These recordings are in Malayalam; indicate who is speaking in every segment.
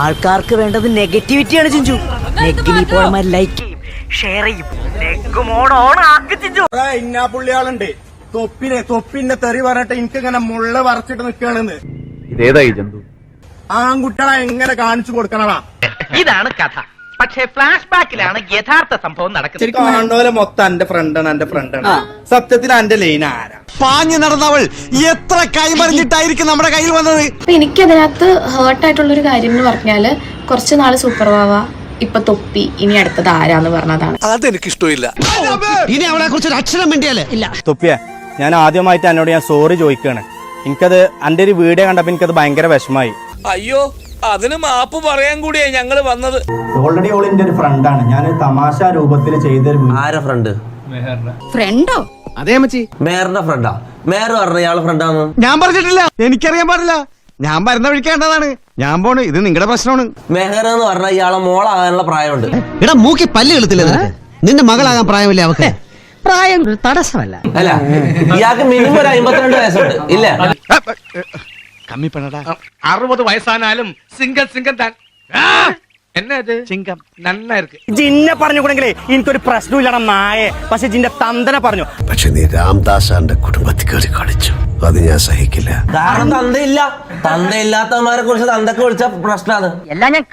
Speaker 1: ആൾക്കാർക്ക് വേണ്ടത് നെഗറ്റിവിറ്റിയാണ് ചിഞ്ചു. നെഗിനി പോഴമാർ ലൈക്ക് ചെയ്യും ഷെയർ ചെയ്യും. നെഗ് മോഡ് ഓൺ ആക്കി ചിഞ്ചു.
Speaker 2: ഇന്നാ പുള്ളിയാളുണ്ട്. തൊപ്പിനെ തൊപ്പിന്റെ തെറി പറഞ്ഞിട്ട് എനിക്ക് ഇങ്ങനെ മുള്ള വറച്ചിട്ട് നിൽക്കണെന്ന്
Speaker 3: ഇതേതായി ജന്തു
Speaker 2: ആൺകുട്ടികളെ എങ്ങനെ കാണിച്ചു കൊടുക്കണടാ?
Speaker 4: ഇതാണ് കഥ. പക്ഷേ ഫ്ലാഷ് ബാക്കിലാണ് യഥാർത്ഥ സംഭവം നടക്കുന്നത്.
Speaker 2: കാണുന്നപോലെ മൊത്തം എന്റെ ഫ്രണ്ടാണ് എന്റെ ഫ്രണ്ടാണ് സത്യത്തിൽ എന്റെ ലൈൻ ആരാ?
Speaker 5: പാഞ്ഞു നടന്നവൾ എത്ര കൈമറിഞ്ഞിട്ടായിരിക്കും നമ്മുടെ കയ്യിൽ വന്നത്?
Speaker 6: അപ്പൊ എനിക്കതിനകത്ത് ഹേർട്ടായിട്ടുള്ളൊരു കാര്യം എന്ന് പറഞ്ഞാൽ കുറച്ച് നാൾ സൂപ്പർ വാവ ഇപ്പൊ തൊപ്പി ഇനി അടുത്തത് ആരാന്ന് പറഞ്ഞതാണ്.
Speaker 5: അതെനിക്ക് ഇഷ്ടമില്ല ഇനി അവളെ കുറിച്ച് ഒരു അക്ഷരം വേണ്ടിയാലേ ഇല്ല.
Speaker 2: തൊപ്പിയ ഞാൻ ആദ്യമായിട്ട് എന്നോട് ഞാൻ സോറി ചോദിക്കുകയാണ് എനിക്കത് എന്റെ ഒരു വീഡിയോ കണ്ടപ്പോ എനിക്കത് ഭയങ്കര വിഷമായി.
Speaker 7: അയ്യോ അതിന് മാപ്പ് പറയാൻ കൂടിയാ ഞങ്ങൾ വന്നത്.
Speaker 2: ഓൾറെഡി ഓൾ എന്റെ ഒരു ഫ്രണ്ടാണ് ഞാൻ തമാശ രൂപത്തിൽ ചെയ്തൊരു
Speaker 8: ആരെ ഫ്രണ്ട്
Speaker 6: ഫ്രണ്ടോ
Speaker 5: അതേ മച്ചി
Speaker 8: മേറിന്റെ ഫ്രണ്ടാ മേറ് പറഞ്ഞ ഇയാളെ ഫ്രണ്ടാന്ന്
Speaker 5: ഞാൻ പറഞ്ഞിട്ടില്ല. എനിക്കറിയാൻ പാടില്ല. ഞാൻ വരുന്ന വിളിക്കേണ്ടതാണ് ഞാൻ പോണ്. ഇത് നിങ്ങളുടെ പ്രശ്നമാണ്.
Speaker 8: മെഹർ എന്ന് പറഞ്ഞ ഇയാളെ മോളാകാനുള്ള പ്രായമുണ്ട്.
Speaker 5: എടാ മൂക്കി പല്ല് കളുത്തില്ല നിന്റെ മകളാകാൻ പ്രായമില്ല അവക്ക്?
Speaker 1: പ്രായം തടസ്സമല്ല.
Speaker 8: അല്ല ഇയാൾക്ക് മിനിമം ഒരു അമ്പത്തിരണ്ട് വയസ്സുണ്ട്. ഇല്ല?
Speaker 5: കമ്മി പണടാ
Speaker 7: അറുപത് വയസ്സാനാലും സിംഗൽ സിംഗം താൻ. ചിങ്കം.
Speaker 2: ജിന്നെ പ്രശ്നമില്ലടാ ജിന്റെ തന്തനെ പറഞ്ഞു.
Speaker 9: നീ കളിച്ചു അത് ഞാൻ സഹിക്കില്ല.
Speaker 8: തന്തയില്ല. വിളിച്ച
Speaker 1: എല്ലാം ഞാൻ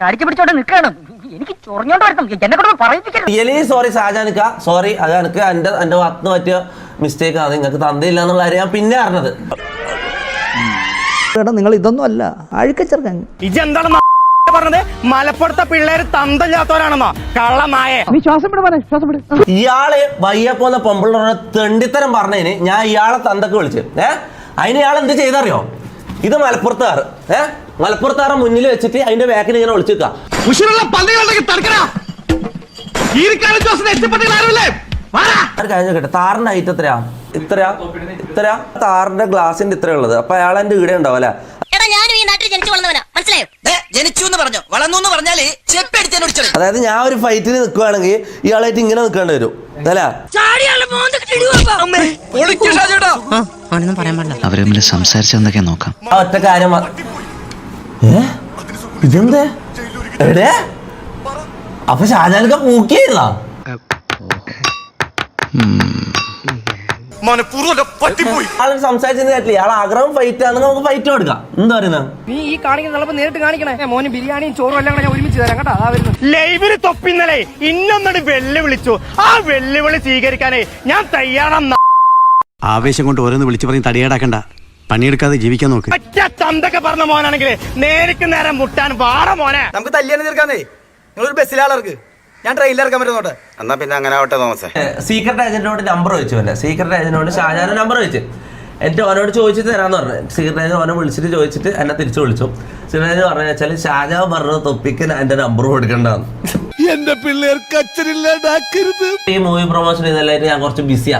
Speaker 1: എനിക്ക് ചൊറിഞ്ഞോണ്ട്
Speaker 8: സോറി സോറി മിസ്റ്റേക്ക് ആണ്. നിങ്ങൾക്ക് തന്തയില്ല എന്നുള്ള പിന്നെ അറിഞ്ഞത്.
Speaker 1: നിങ്ങൾ ഇതൊന്നും അല്ല. അഴുക്കച്ചെറുക്കൻ
Speaker 2: ഇജ് എന്താണ് നാ പറഞ്ഞത്? മലപ്പുറത്തെ പിള്ളേര് തന്തല്ലാത്തവരാണെന്നോ? കള്ള നായെ
Speaker 8: ഇയാൾ വയ്യപ്പോന്ന പൊമ്പിള്ളോടെ തെണ്ടിത്തരം പറഞ്ഞതിന് ഞാൻ ഇയാളെ തന്തക്ക് വിളിച്ചു. ഏ? അതിന് ഇയാൾ എന്ത് ചെയ്തറിയോ? ഇത് മലപ്പുറത്തുകാർ. ഏ? മലപ്പുറത്തുകാരെ മുന്നിൽ വെച്ചിട്ട് അതിന്റെ ബാക്കിൽ ഇങ്ങനെ വിളിച്ചു കാര്യം കേട്ടെ താറിന്റെ ഹൈറ്റ് എത്രയാ ഇത്രയാ? ഇത്രയാ? താറിന്റെ ഗ്ലാസിന്റെ ഇത്ര ഉള്ളത്. അപ്പൊ അയാൾ എന്റെ ഈടെ ഉണ്ടാവും അല്ലെ?
Speaker 10: എടാ ഞാനും ഈ നാട്ടിൽ ജനിച്ചു വളർന്നവനാ. മനസ്സിലായോ?
Speaker 1: ജനിച്ചു എന്ന് പറഞ്ഞു. വളർന്നു എന്ന് പറഞ്ഞാൽ ചെപ്പടിച്ചു
Speaker 8: അതായത് ഞാൻ ഒരു ഫൈറ്റിൽ നിൽക്കുവാണെങ്കിൽ ഇയാളായിട്ട് ഇങ്ങനെ നിൽക്കേണ്ടി വരും. അല്ലേ?
Speaker 11: അവർ തമ്മിൽ സംസാരിച്ചെന്നൊക്കെ നോക്കാം.
Speaker 8: ഒറ്റ കാര്യം ഇതെന്തേ? എടേ അപ്പൊ ഷാജാനൊക്കെ പൂക്കിയായിരുന്നാ? കേട്ടില്ല ഇയാൾ ആഗ്രഹം ഫൈറ്റ് ആണെങ്കിൽ നമുക്ക് ഫൈറ്റ് കൊടുക്കാം. എന്താ പറയുന്നത്
Speaker 4: നീ ഈ കാണിക്കുന്ന ചിലപ്പോ നേരിട്ട് കാണിക്കണേ. മോന് ബിരിയാണിയും ചോറും എല്ലാം കൂടെ ഞാൻ ഒരുമിച്ച് തരാം കേട്ടോ. ആ വരുന്നു.
Speaker 2: ലൈവിൽ തൊപ്പിന്നലെ ഇന്നൊന്നോട് വെല്ലുവിളിച്ചു. ആ വെല്ലുവിളി സ്വീകരിക്കാനേ ഞാൻ തയ്യാറാണ്.
Speaker 5: ആവേശം കൊണ്ട് ഓരോന്ന് വിളിച്ചു പറഞ്ഞ് തടിയേടാക്കണ്ട. പണിയെടുക്കാതെ ജീവിക്കാൻ നോക്ക്.
Speaker 2: ഒറ്റ തന്തൊക്കെ പറഞ്ഞ മോനാണെങ്കിൽ നേരിക്ക് നേരെ മുട്ടാൻ വാറ മോനെ.
Speaker 4: നമുക്ക് തല്ലിയാണ് തീർക്കാന്നേ. നിങ്ങളൊരു ബസ്സിലാളർക്ക്. ഞാൻ ട്രെയിനിലിറക്കാൻ പറ്റുന്നോട്ടെ
Speaker 2: എന്നാ പിന്നെ അങ്ങനെ ആവട്ടെ തോമസേ.
Speaker 8: സീക്രട്ട് ഏജന്റിനോട് നമ്പർ ചോദിച്ചു എന്നെ സീക്രട്ട് ഏജന്റിനോട് ഷാജാൻ നമ്പർ ചോദിച്ചു. എന്റെ ഓനോട് ചോദിച്ചിട്ട് തരാന്ന് പറഞ്ഞു. സീക്രട്ട് ഏജന്റ് ഓനെ വിളിച്ചിട്ട് ചോദിച്ചിട്ട് എന്നെ തിരിച്ചു വിളിച്ചു. സീക്രട്ട് ഏജൻ പറഞ്ഞു വെച്ചാൽ ഷാജാൻ പറഞ്ഞ തൊപ്പിക്ക് എന്റെ നമ്പർ കൊടുക്കണ്ടെന്ന്.
Speaker 5: എന്റെ പിള്ളേർക്ക് അച്ഛനില്ലാണ്ടാക്കരുത്
Speaker 8: ഈ മൂവി പ്രൊമോഷൻ ഇതെല്ലാം ഞാൻ കുറച്ച് ബിസിയാ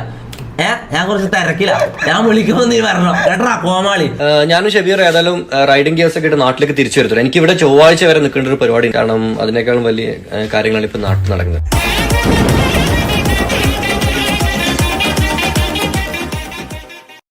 Speaker 8: ഞാൻ കുറച്ച് തിരക്കില്ല ഞാൻ വിളിക്കുമ്പോ നീ വരണം. കേട്ടാ കോമാളി.
Speaker 3: ഞാനും ഷബീർ ഏതായാലും റൈഡിംഗ് ഗിയേഴ്സ് ഒക്കെ നാട്ടിലേക്ക് തിരിച്ചു വരുത്തു എനിക്ക് ഇവിടെ ചൊവ്വാഴ്ച വരെ നിൽക്കേണ്ട ഒരു പരിപാടി കാരണം അതിനേക്കാളും വലിയ കാര്യങ്ങളാണ് ഇപ്പൊ നാട്ടിൽ നടക്കുന്നത്.